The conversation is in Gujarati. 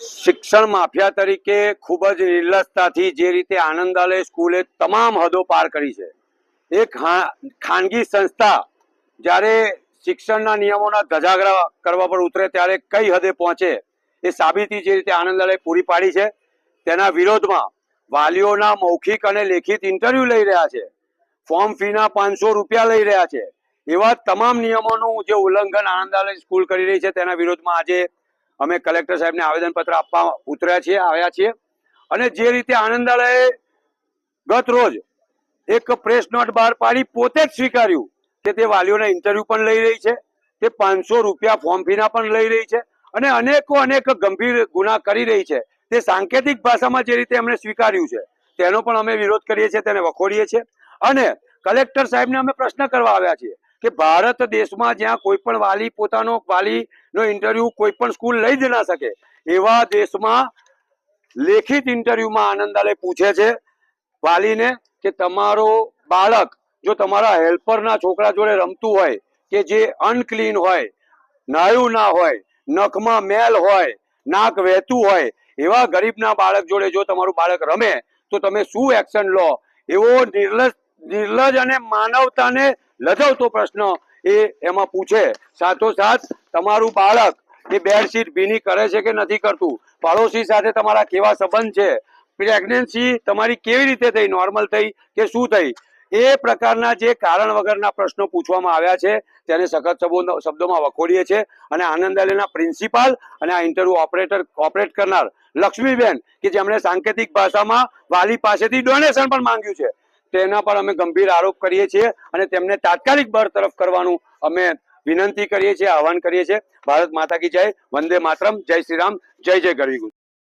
શિક્ષણ માફિયા તરીકે ખૂબ જ નિર્લજતાથી જે રીતે આનંદાલય સ્કૂલે તમામ હદો પાર કરી છે. એક ખાનગી સંસ્થા જ્યારે શિક્ષણના નિયમોના ધજાગરા કરવા પર ઉતરે ત્યારે કઈ હદે પહોંચે એ સાબિતી જે રીતે આનંદાલય પૂરી પાડી છે. તેના વિરોધમાં વાલીઓના મૌખિક અને લેખિત ઇન્ટરવ્યુ લઈ રહ્યા છે. ફોર્મ ફીના પાંચસો રૂપિયા લઈ રહ્યા છે. એવા તમામ નિયમોનું જે ઉલ્લંઘન આનંદાલય સ્કૂલ કરી રહી છે તેના વિરોધમાં આજે અમે કલેક્ટર સાહેબને આવેદનપત્ર આપવા ઉતર્યા છીએ, આવ્યા છીએ. અને જે રીતે આનંદાલયે ગત રોજ એક પ્રેસ નોટ બહાર પાડી, પોતે જ સ્વીકાર્યું કે તે વાલીઓના ઇન્ટરવ્યુ પણ લઈ રહી છે, તે પાંચસો રૂપિયા ફોર્મ ફીના પણ લઈ રહી છે અને અનેકો, અનેક ગંભીર ગુના કરી રહી છે. તે સાંકેતિક ભાષામાં જે રીતે એમણે સ્વીકાર્યું છે, તેનો પણ અમે વિરોધ કરીએ છીએ, તેને વખોડીએ છીએ. અને કલેક્ટર સાહેબને અમે પ્રશ્ન કરવા આવ્યા છીએ કે ભારત દેશમાં જ્યાં કોઈ પણ વાલી, પોતાનો વાલીનો ઇન્ટરવ્યુ કોઈ પણ સ્કૂલ લઈ જ ના શકે, એવા દેશમાં લેખિત ઇન્ટરવ્યુમાં આનંદાલય પૂછે છે વાલીને કે તમારો બાળક જો તમારા હેલ્પરના છોકરા જોડે રમતું હોય, કે જે અનક્લીન હોય, નાયું ના હોય, નખમાં મેલ હોય, નાક વહેતું હોય, એવા ગરીબના બાળક જોડે જો તમારું બાળક રમે, તો તમે શું એક્શન લો? એવો નિર્લજ નિર્લજ અને માનવતાને લજાવતો પ્રશ્ન એ એમાં પૂછે. સાથોસાથ તમારું બાળક એ બેડશીટ ભીની કરે છે કે નથી કરતું? પાડોશી સાથે તમારા કેવા સંબંધ છે? પ્રેગ્નન્સી તમારી કેવી રીતે થઈ? નોર્મલ થઈ કે શું થઈ? એ પ્રકારના જે કારણ વગરના પ્રશ્નો પૂછવામાં આવ્યા છે, તેને સખત શબ્દો- શબ્દોમાં વખોડીએ છે અને આનંદાલયના પ્રિન્સિપાલ અને આ ઇન્ટરવ્યુ ઓપરેટર, ઓપરેટ કરનાર લક્ષ્મીબેન, કે જેમણે સાંકેતિક ભાષામાં વાલી પાસેથી ડોનેશન પણ માંગ્યું છે. તેના પર અમે ગંભીર આરોપ કરીએ છીએ અને તેમને તાત્કાલિક બરતરફ કરવાનું અમે વિનંતી કરીએ છીએ, આહવાન કરીએ છીએ. ભારત માતા કી જય. વંદે માતરમ. જય શ્રી રામ. જય જય ગરવી ગુરુ